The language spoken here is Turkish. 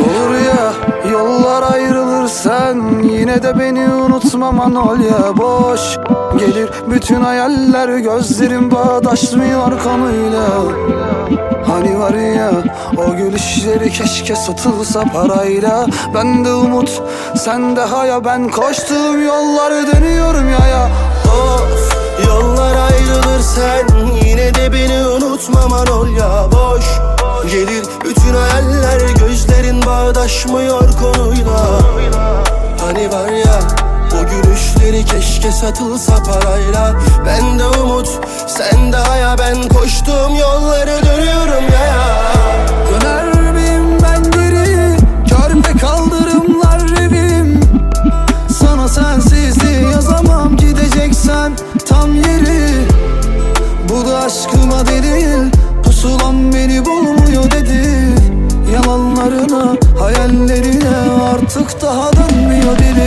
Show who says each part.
Speaker 1: Olur ya yollar ayrılır Yine de beni unutma Manolya boş. Gelir bütün hayaller gözlerim bağdaşmıyor konuyla. Hani var ya o gülüşleri keşke satılsa parayla. Ben de umut sen de haya. Ben koştuğum yolları dönüyorum
Speaker 2: yaya. Beni unutmaman ol ya boş. Gelir bütün hayaller gözlerin bağdaşmıyor konuyla. Hani var ya o gülüşleri keşke satılsa parayla. Ben de umut sen de haya. Ben koştuğum yolları dönüyorum ya.
Speaker 1: Döner miyim ben geri Körpe kaldırımlar evim Sana sensizliği yazamam. Gideceksen tam yeri. Bu da aşkıma delil Hayallerine Artık daha dönmüyor dilim